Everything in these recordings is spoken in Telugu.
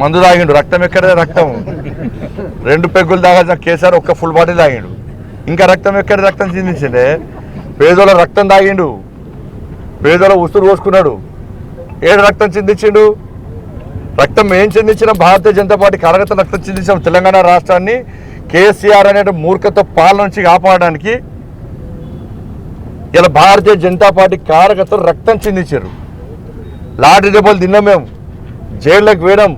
మందు తాగిండు రక్తం ఎక్కడే రక్తం. రెండు పెగ్గులు తాగాల్సిన కేసీఆర్ ఒక్క ఫుల్ బాటిల్ తాగిండు. ఇంకా రక్తం ఎక్కడ రక్తం చిందించిండే. పేదోళ్ళ రక్తం తాగిండు. పేదోళ్ళ ఉసురు పోసుకున్నాడు ఏడు రక్తం చిందించిండు. రక్తం ఏం చిందించిన భారతీయ జనతా పార్టీ కరగత రక్తం చిందించిన తెలంగాణ రాష్ట్రాన్ని. కేసీఆర్ అనే మూర్ఖత పాలన నుంచి కాపాడడానికి ఇలా భారతీయ జనతా పార్టీ కార్యకర్తలు రక్తం చిందించారు. లాటరీ దెబ్బలు తిన్నాం మేము. జైళ్ళకి వేయడం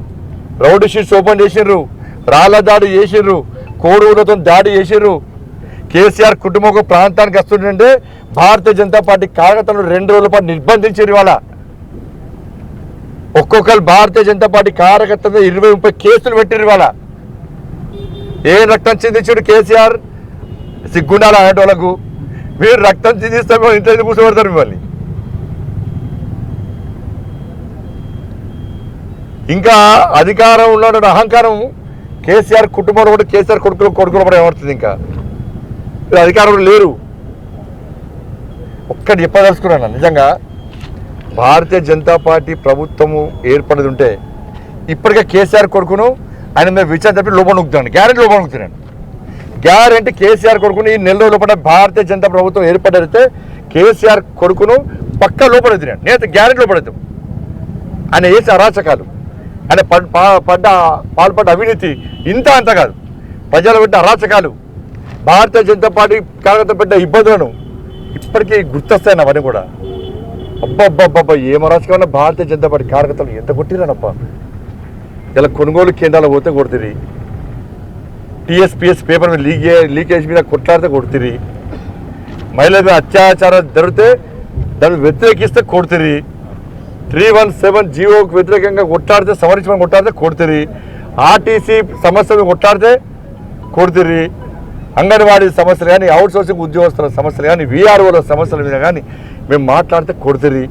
రౌడ్ షీట్స్ ఓపెన్ చేసిర్రు. రాళ్ళ దాడి చేసిర్రు. కోడుగులతో దాడి చేసిర్రు. కేసీఆర్ కుటుంబం ఒక ప్రాంతానికి వస్తుంటే భారతీయ జనతా పార్టీ కార్యకర్తలు రెండు రోజుల పాటు నిర్బంధించారు ఇవాళ. ఒక్కొక్కరు భారతీయ జనతా పార్టీ కార్యకర్తలు ఇరవై ముప్పై కేసులు పెట్టారు ఇవాళ. ఏ రక్తం చిందించాడు కేసీఆర్? సిగ్గుండాలి అలాంటి వాళ్ళకు మీరు రక్తం చిందిస్తే ఇంట్లో కూర్చోబెడతారు మిమ్మల్ని? ఇంకా అధికారం ఉన్న అహంకారం కేసీఆర్ కుటుంబంలో కూడా కేసీఆర్ కొడుకులు కొడుకులు కూడా ఏమవుతుంది ఇంకా? అధికారంలో లేరు. ఒక్కటి చెప్పదలుచుకున్నాను నిజంగా భారతీయ జనతా పార్టీ ప్రభుత్వము ఏర్పడది ఉంటే ఇప్పటికే కేసీఆర్ కొడుకును ఆయన మీద విచారణ తప్పి లోపల నొక్కుతున్నాను. గ్యారెంటీ లోపల నొక్కుతున్నాను. గ్యారెంటీ కేసీఆర్ కొడుకుని ఈ నెల లోపల భారతీయ జనతా ప్రభుత్వం ఏర్పడితే కేసీఆర్ కొడుకును పక్క లోపల నేత నేనైతే గ్యారెంటీ లోపడతాం ఆయన వేసే అరాచకాలు. అంటే పడ్డ పాల్పడ్డ అవినీతి ఇంత అంత కాదు. ప్రజలు పెట్టిన అరాచకాలు భారతీయ జనతా పార్టీ కార్యకర్త పెట్టిన ఇబ్బందులను ఇప్పటికీ గుర్తొస్తాయి అవన్నీ కూడా. అబ్బబ్బబ్బబ్బా ఏం అరాచకమైన భారతీయ జనతా పార్టీ కార్యకర్తలు ఎంత కొట్టిరానప్ప ఇలా కొనుగోలు కేంద్రాలు పోతే కొడుతుంది టీఎస్పిఎస్ పేపర్ మీద లీక్ లీకేజ్ మీద కొట్లాడితే కొడుతుంది మహిళల మీద అత్యాచారం జరిగితే దాన్ని వ్యతిరేకిస్తే కొడుతుంది త్రీ వన్ సెవెన్ జీవోకి వ్యతిరేకంగా కొట్టాడితే సవరించమని కొట్టాడితే కొడుతుంది ఆర్టీసీ సమస్యలు కొట్టాడితే కొడుతుంది అంగన్వాడీ సమస్యలు కానీ అవుట్ సోర్సింగ్ ఉద్యోగస్తుల సమస్యలు కానీ వీఆర్ఓల సమస్యల మీద కానీ మేము మాట్లాడితే కొడుతుంది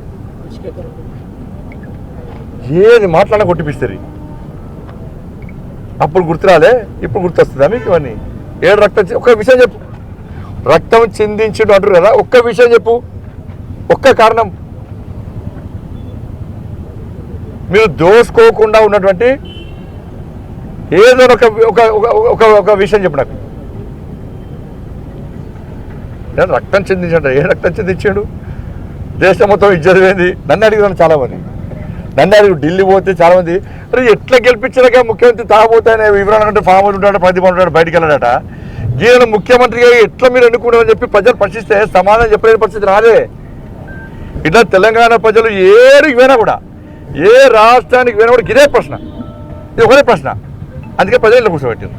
ఏది మాట్లాడినా కొట్టిపిస్తుంది అప్పుడు గుర్తురాలే? ఇప్పుడు గుర్తొస్తుందా మీకు ఇవన్నీ? ఏడు రక్తం ఒక్క విషయం చెప్పు. రక్తం చిందించుడు అంటారు కదా ఒక్క విషయం చెప్పు. ఒక్క కారణం. మీరు దోసుకోకుండా ఉన్నటువంటి ఏదో ఒక ఒక ఒక- ఒక విషయం చెప్పు నాకు. నేను రక్తం చెందించాడు ఏ రక్తం చెందించాడు? దేశం మొత్తం ఇజ్జతమైంది నన్ను అడిగినాను చాలామంది. నన్ను అడిగి ఢిల్లీ పోతే చాలామంది అరే ఎట్లా గెలిపించలేక ముఖ్యమంత్రి తాగబోతాయనే వివరణ అంటే ఫామ్ ఉంటాడు ప్రతిభ ఉంటాడు బయటికి వెళ్ళాడట. ఈయన ముఖ్యమంత్రిగా ఎట్లా మీరు ఎన్నుకున్నారని చెప్పి ప్రజలు ప్రశ్నిస్తే సమాధానం చెప్పలేని పరిస్థితి రాలే ఇట్లా తెలంగాణ ప్రజలు ఏడు ఇవైనా కూడా ఏ రాష్ట్రానికి పోయినా కూడా ఇదే ప్రశ్న. ఇది ఒకటే ప్రశ్న. అందుకే ప్రజలు కూర్చోబెట్టింది